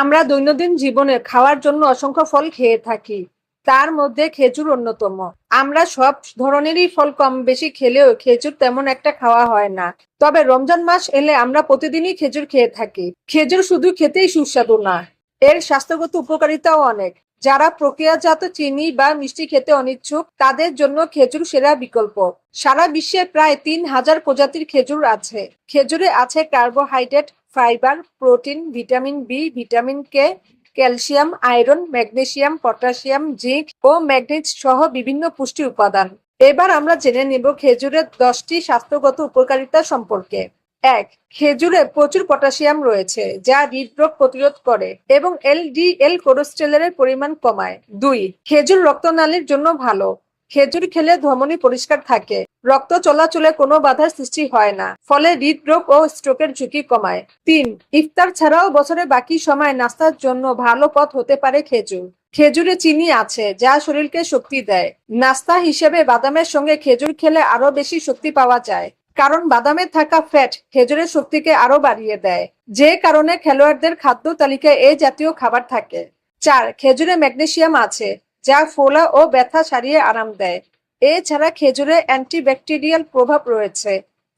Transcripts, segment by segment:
আমরা দৈনন্দিন জীবনে খাওয়ার জন্য অসংখ্য ফল খেয়ে থাকি, তার মধ্যে খেজুর অন্যতম। আমরা সব ধরনেরই ফল কম বেশি খেলেও খেজুর তেমন একটা খাওয়া হয় না। তবে রমজান মাস এলে আমরা প্রতিদিনই খেজুর খেয়ে থাকি। খেজুর শুধু খেতেই সুস্বাদু না, এর স্বাস্থ্যগত উপকারিতাও অনেক। যারা প্রক্রিয়াজাত চিনি বা মিষ্টি খেতে অনিচ্ছুক, তাদের জন্য খেজুর সেরা বিকল্প। সারা বিশ্বে প্রায় তিন হাজার প্রজাতির খেজুর আছে। খেজুরে আছে carbohydrate fibre, protein, vitamin B, vitamin K, calcium, iron, magnesium, potassium, zinc ও ম্যাগনেজ সহ বিভিন্ন পুষ্টি উপাদান। এবার আমরা জেনে নেব খেজুরের দশটি স্বাস্থ্যগত উপকারিতা সম্পর্কে। এক, খেজুরে প্রচুর পটাশিয়াম রয়েছে, যা হৃদরোগ প্রতিরোধ করে এবং এলডিএল কোলেস্টেরলের পরিমাণ কমায়। দুই, খেজুর রক্তনালীর জন্য ভালো। খেজুর খেলে ধমনী পরিষ্কার থাকে। রক্ত চলাচলে কোনো বাধার সৃষ্টি হয় না, ফলে হৃদরোগ ও স্ট্রোকের ঝুঁকি কমায়। তিন, ইফতার ছাড়াও বছরে বাকি সময় নাস্তার জন্য ভালো পথ হতে পারে খেজুর। খেজুরে চিনি আছে, যা শরীরকে শক্তি দেয়। নাস্তা হিসেবে বাদামের সঙ্গে খেজুর খেলে আরও বেশি শক্তি পাওয়া যায়, কারণ বাদামে থাকা ফ্যাট খেজুরের শক্তিকে আরও বাড়িয়ে দেয়। যে কারণে খেলোয়াড়দের খাদ্য তালিকায় এই জাতীয় খাবার থাকে। চার, খেজুরে ম্যাগনেসিয়াম আছে, যা ফোলা ও ব্যথা সারিয়ে আরাম দেয়। এছাড়া খেজুরে অ্যান্টিব্যাকটেরিয়াল প্রভাব রয়েছে,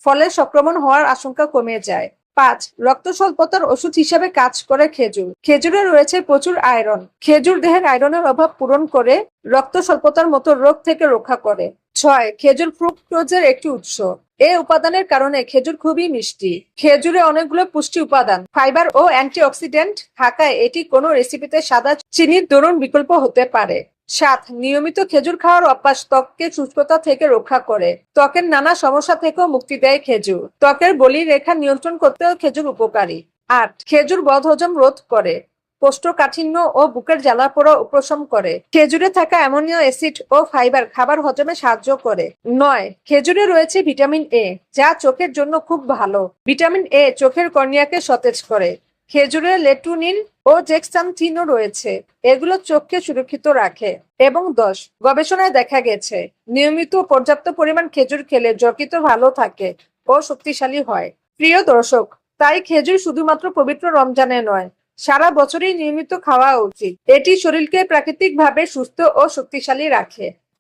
ফলে সংক্রমণ হওয়ার আশঙ্কা কমে যায়। পাঁচ রক্ত স্বল্পতার ওষুধ হিসাবে কাজ করে খেজুর। খেজুরে রয়েছে প্রচুর আয়রন। খেজুর দেহের আয়রনের অভাব পূরণ করে রক্ত স্বল্পতার মতো রোগ থেকে রক্ষা করে। ছয়, খেজুর ফ্রুক্টোজের একটি উৎস। এই উপাদানের কারণে খেজুর খুবই মিষ্টি। খেজুরে অনেকগুলো পুষ্টি উপাদান, ফাইবার ও অ্যান্টিঅক্সিডেন্ট থাকায় এটি কোনো রেসিপিতে সাদা চিনির দরুন বিকল্প হতে পারে। সাত, নিয়মিত খেজুর খাওয়ার অভ্যাস ত্বককে শুষ্কতা থেকে রক্ষা করে। ত্বকের নানা সমস্যা থেকেও মুক্তি দেয় খেজুর। ত্বকের বলি রেখা নিয়ন্ত্রণ করতেও খেজুর উপকারী। আট, খেজুর বদহজম রোধ করে। কোষ্ঠকাঠিন্য ও বুকের জ্বালা পোড়া উপশম করে। খেজুরে থাকা অ্যামোনিয়া অ্যাসিড ও ফাইবার খাবার হজমে সাহায্য করে। নয়, খেজুরে রয়েছে ভিটামিন এ, যা চোখের জন্য খুব ভালো। ভিটামিন এ চোখের কর্নিয়াকে সতেজ করে। খেজুরে লেটুনিন ও জেক্সান্থিনও রয়েছে। এগুলো চোখকে সুরক্ষিত রাখে। এবং দশ, গবেষণায় দেখা গেছে, নিয়মিত পর্যাপ্ত পরিমাণ খেজুর খেলে যকৃত ভালো থাকে ও শক্তিশালী হয়। প্রিয় দর্শক, তাই খেজুর শুধুমাত্র পবিত্র রমজানে নয় সারা বছরই নিয়মিত খাওয়া উচিত। এটি শরীরকে প্রাকৃতিকভাবে সুস্থ ও শক্তিশালী রাখে।